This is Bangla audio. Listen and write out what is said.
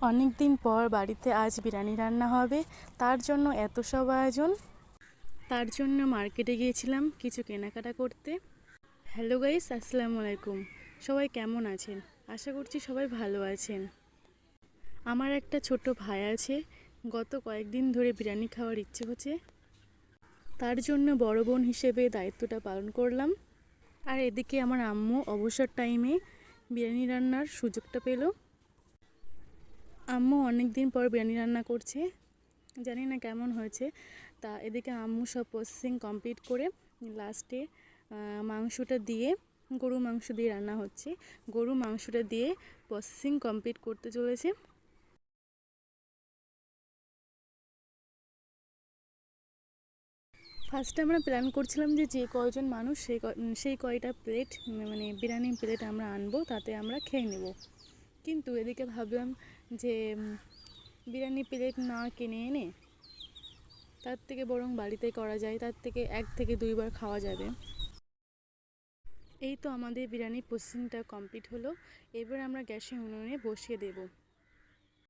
অনেক দিন পর বাড়িতে আজ বিরিয়ানি রান্না হবে। তার জন্য এত সব আয়োজন? তার জন্য মার্কেটে গিয়েছিলাম কিছু কেনাকাটা করতে। হ্যালো গাইস, আসসালামু আলাইকুম। সবাই কেমন আছেন? আশা করছি সবাই ভালো আছেন। আমার একটা ছোট ভাই আছে। গত কয়েকদিন ধরে বিরিয়ানি খাওয়ার ইচ্ছে হচ্ছে। তার জন্য বড় বোন হিসেবে দায়িত্বটা পালন করলাম। আর এদিকে আমার আম্মু অবসর টাইমে বিরিয়ানি রান্নার সুযোগটা পেল। আম্মু অনেক দিন পর বিরিয়ানি রান্না করছে। জানি না কেমন হয়েছে। তা এদিকে আম্মু সব প্রসেসিং কমপ্লিট করে লাস্টে মাংসটা দিয়ে গরু মাংস দিয়ে রান্না হচ্ছে। গরু মাংসটা দিয়ে প্রসেসিং কমপ্লিট করতে চলেছে। ফার্স্টে আমরা প্ল্যান করছিলাম যে যে কয়জন মানুষ সেই সেই কয়টা প্লেট মানে বিরিয়ানি প্লেট আমরা আনব, তাতে আমরা খেয়ে নেব। কিন্তু এদিকে ভাবলাম যে বিরিয়ানি প্লেট না কিনে এনে তার থেকে বরং বাড়িতে করা যায়, তার থেকে এক থেকে দুইবার খাওয়া যাবে। এই তো আমাদের বিরিয়ানি প্রসেসিংটা কমপ্লিট হলো। এবার আমরা গ্যাসে উনুনে বসিয়ে দেব।